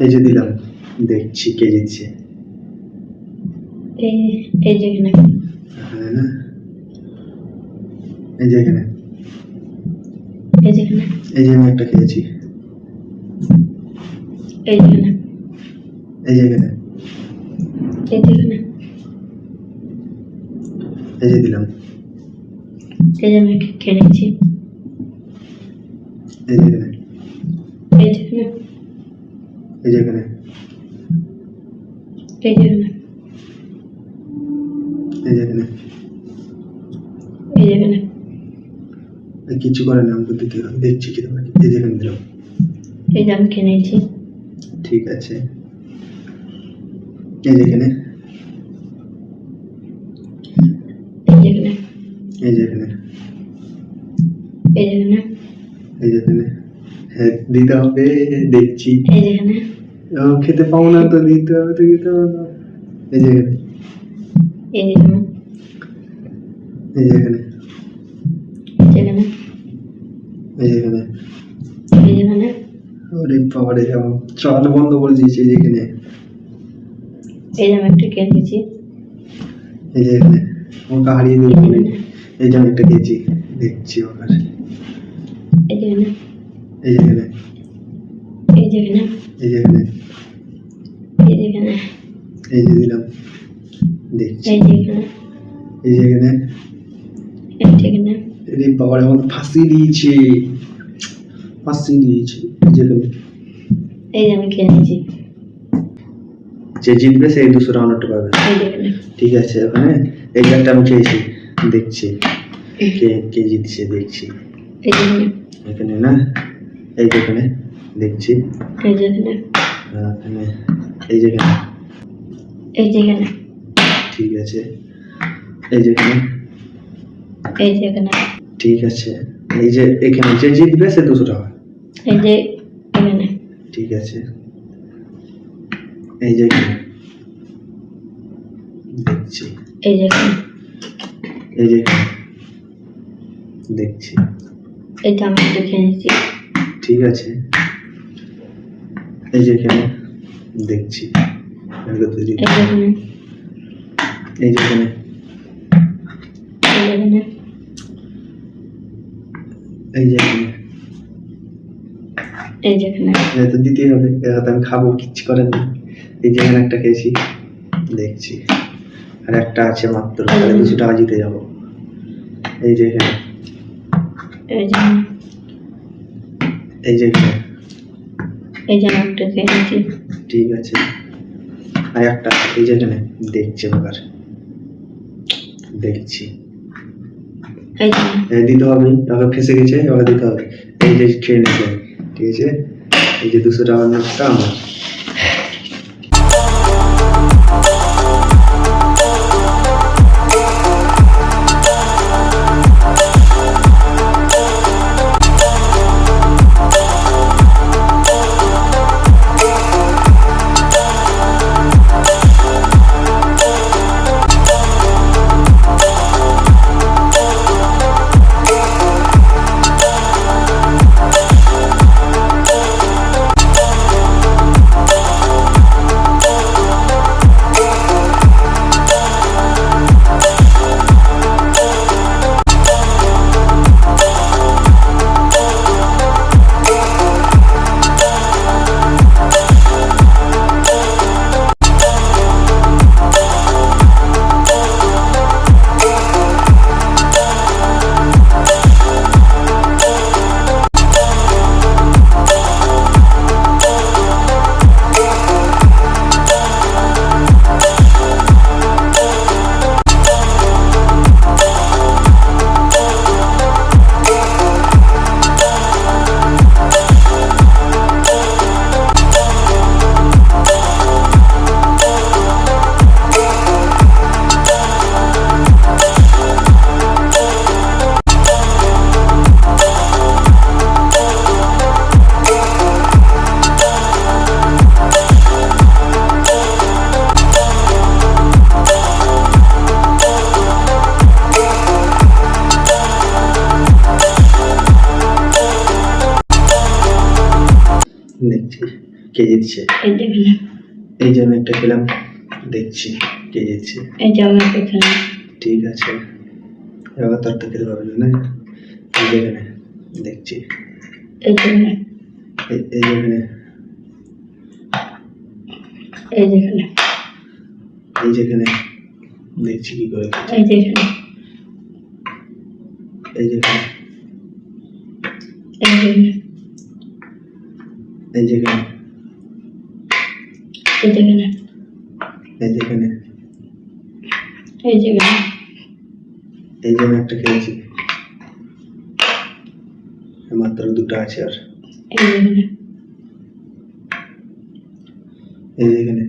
এই যে দিলাম দেখছি কে জিতছে এই এই এখানে এই যে এখানে এই যেখানে এই যে আমি একটা খেয়েছি এই যে এখানে এই যেখানে এই যে দিলাম এই যে আমি খেয়ে এই যে এখানে এই যেখানে এই যে এখানে এই এই যে এখানে এই কিছু করে না আমাকে দিতে হবে দেখছি কি তোমাকে এই যে এখানে দিলাম এই যে আমি নিয়েছি ঠিক আছে এই যে এখানে এই যেখানে এই যে এখানে এই যে এখানে হ্যাঁ দিতে হবে দেখছি যেখানে খেতে পাও না তো দিতে হবে তো দিতে হবে না। এই যে এখানে এই যে এখানে এই যে এই যেখানে ওরে বাবারে আমার চল বন্ধ করে দিয়েছি এই যে এখানে এই যে আমি একটা এই যে এখানে ওকে হারিয়ে এই দিল এই যে আমি একটা দেখছি ওখানে এই যে এখানে এই যেখানে এই যে এখানে এই যেখানে এই যে দিলাম দেখছি এই যেখানে এই যে এখানে এই যেখানে রে বাবারে আমার ফাঁসি দিয়েছে ফাঁসি দিয়েছে এই যে এখানে এই যে আমি খেয়ে নিয়েছি যে জিতবে সেই দুশো রাউন্ডটা পাবে ঠিক আছে ওখানে এই একটা আমি খেয়েছি দেখছি কে কে জিতছে দেখছি এখানে না এই যে এখানে দেখছি এই যেখানে এখানে এই যে এখানে এই যেখানে ঠিক আছে এই যে এখানে এই যেখানে ঠিক আছে এই যে এখানে যে জিতবে সে দুশো টাকা এই যে এখানে ঠিক আছে এই যে এখানে দেখছি এই যেখানে এই যে দেখছি এইটা আমি খেয়ে নিয়েছি ঠিক আছে। এই যে এখানে দেখছি। এই যে এখানে। এই যে এখানে। এই যেখানে এটা তো দিতেই হবে এটা আমি খাব কিচ্ছু এই যে এখানে একটা খেয়েছি দেখছি। আর একটা আছে মাত্র তাহলে দুশো টাকা জিতে যাব। এই যে এখানে। এই যেখানে এই যে এই যে একটা নিয়েছি ঠিক আছে। আর একটা এই যে এখানে দেখছি এবার। দেখছি। এই যেখানে দিতে হবে। এবার ফেসে গেছে এবার দিতে হবে। এই যে খেয়ে নিতে ঠিক আছে? এই যে দুশো টাকার নোটটা আমার। দেখছি কে জিতছে? এই যে আমি একটা খেলাম দেখছি কে জিতছে। এই যে আমি একটা খেলাম ঠিক আছে। এবার তার থেকে খেতে পারবে না এই যে এখানে দেখছি। এই যে এই যে এখানে। এই যে এখানে এই যে এখানে দেখছি কি করে এই যে এখানে। এই যে এই যেখানে এই যেখানে এই যেখানে এই যেখানে এই যে একটা খেলছি। মাত্র দুটো আছে আর। এই যেখানে এই যেখানে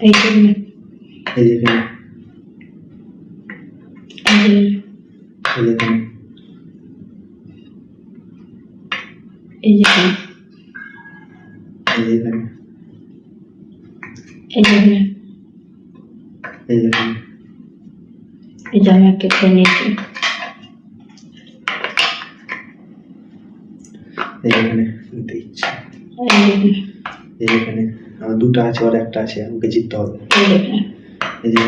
এই জন্য এই যেখানে এই এই যেখানে নিয়েছি এই যেখানে দিচ্ছি এই আর দুটো আছে আর একটা আছে আমাকে জিততে হবে। এই যে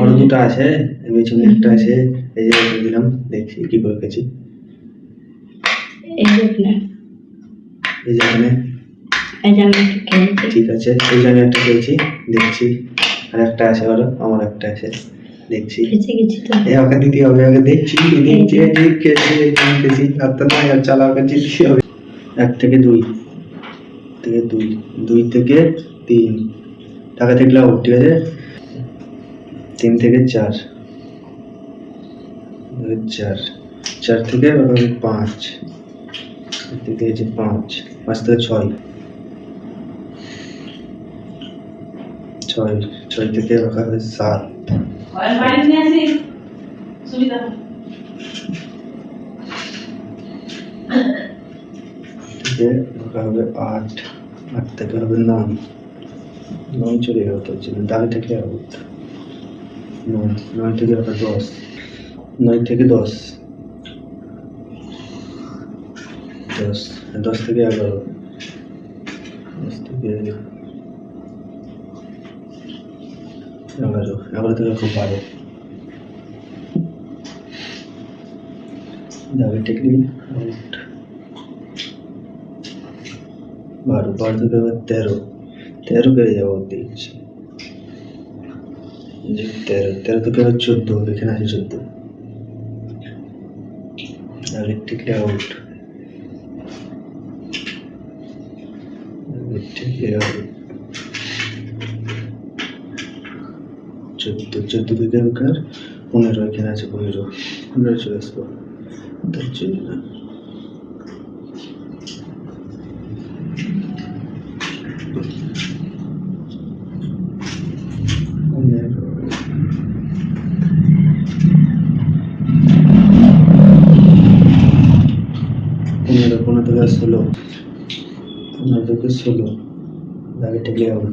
আর দুটো আছে পেছনে একটা আছে এই যে দিলাম দেখছি কি করে গেছি এই যে এই যে ঠিক আছে এই যে আমি একটা পেয়েছি দেখছি। আর একটা আছে আর আমার একটা আছে দেখছি। এই ওকে দিতে হবে আগে দেখছি দেখছি দেখছি দেখছি হাতটা না চালা হবে। এক থেকে দুই। থেকে দুই দুই থেকে তিন। টাকা থাকলে আউট ঠিক আছে? তিন থেকে চার। চার। চার থেকে পাঁচ। থেকে যে পাঁচ পাঁচ থেকে ছয়। ছয় ছয় থেকে রাখা হবে সাত। থেকে রাখা হবে আট। আট থেকে হবে নয়। চলে গেল তো ছিল থেকে নয়। নয় থেকে রাখা দশ। নয় থেকে দশ। দশ। দশ থেকে এগারো। দশ থেকে এগারো। এগারো থেকে রাখো বারো। দাগে টেকলি আউট বারো বারো আবার তেরো। তেরো পেয়ে যাব দেখছি তেরো তেরো থেকে আবার চোদ্দ, এখানে আছে চোদ্দ। আগে আউট চোদ্দ চোদ্দ থেকে আবার পনেরো, এখানে আছে পনেরো। পনেরো চলে আসব। তার জন্য না পনেরো পনেরো থেকে ষোলো। পনেরো থেকে ষোলো। আগে টেকলে আউট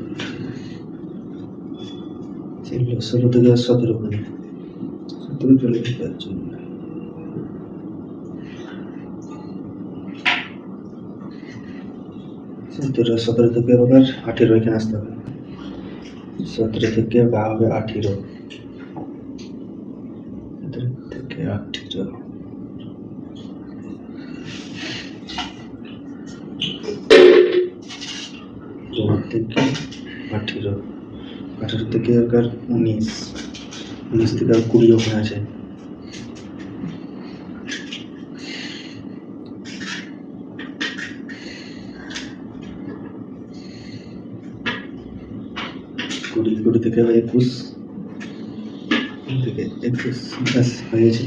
ছিল ষোলো থেকে সতেরো ওখানে সতেরো চলে পারছি না। সতেরো সতেরো থেকে আবার আঠেরো এখানে আসতে হবে। সতেরো থেকে বা হবে আঠেরো থেকে আঠেরো চোদ্দ থেকে আঠেরো আঠেরো থেকে আবার উনিশ উনিশ থেকে আর কুড়ি ওখানে আছে। কুড়ি কুড়ি থেকে একুশ থেকে একুশ, ব্যাস, হয়ে গেছে।